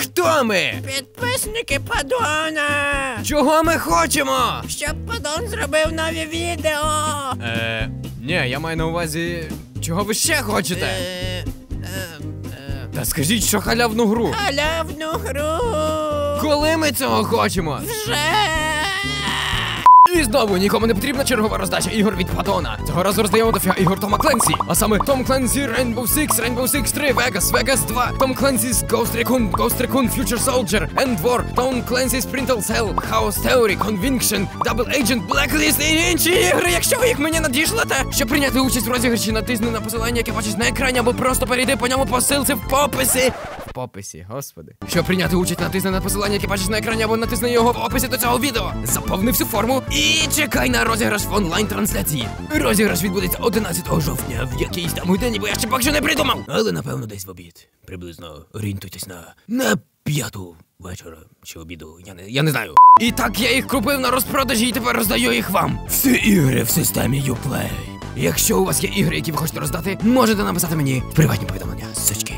Хто ми? Підписники Падона! Чого ми хочемо? Щоб Падон зробив нові відео! Е, ні, я маю на увазі. Чого ви ще хочете? Е, е, е, Та скажіть, що халявну гру. Халявну гру! Коли ми цього хочемо? Вже! І знову нікому не потрібна чергова роздача ігор від Падона. Цього разу роздаємо дофіга ігор Тома Кленсі. А саме Том Кленсі, Rainbow Six, Rainbow Six 3, Vegas, Vegas 2, Tom Clancy's Ghost Recon, Ghost Recon Future Soldier, End War, Tom Clancy's Sprintle Cell, Chaos Theory, Conviction, Double Agent, Blacklist і інші ігри. Якщо ви їх мені надішлете, щоб прийняти участь в розіграші, натисни на посилання, яке бачиш на екрані, або просто перейди по ньому по ссилці в пописі. В пописі, господи. Щоб прийняти участь, натисни на посилання, яке бачиш на екрані, або натисни його в описі до цього відео. Заповни всю форму і чекай на розіграш в онлайн-трансляції. Розіграш відбудеться 11 жовтня в якийсь там годині, бо я ще поки що не придумав. Але напевно десь в обід. Приблизно орієнтуйтесь на, на п'яту вечора чи обіду. Я не, я не знаю. І так я їх купив на розпродажі і тепер роздаю їх вам. Всі ігри в системі Uplay. Якщо у вас є ігри, які ви хочете роздати, можете написати мені в приватні повідомлення. Сучки.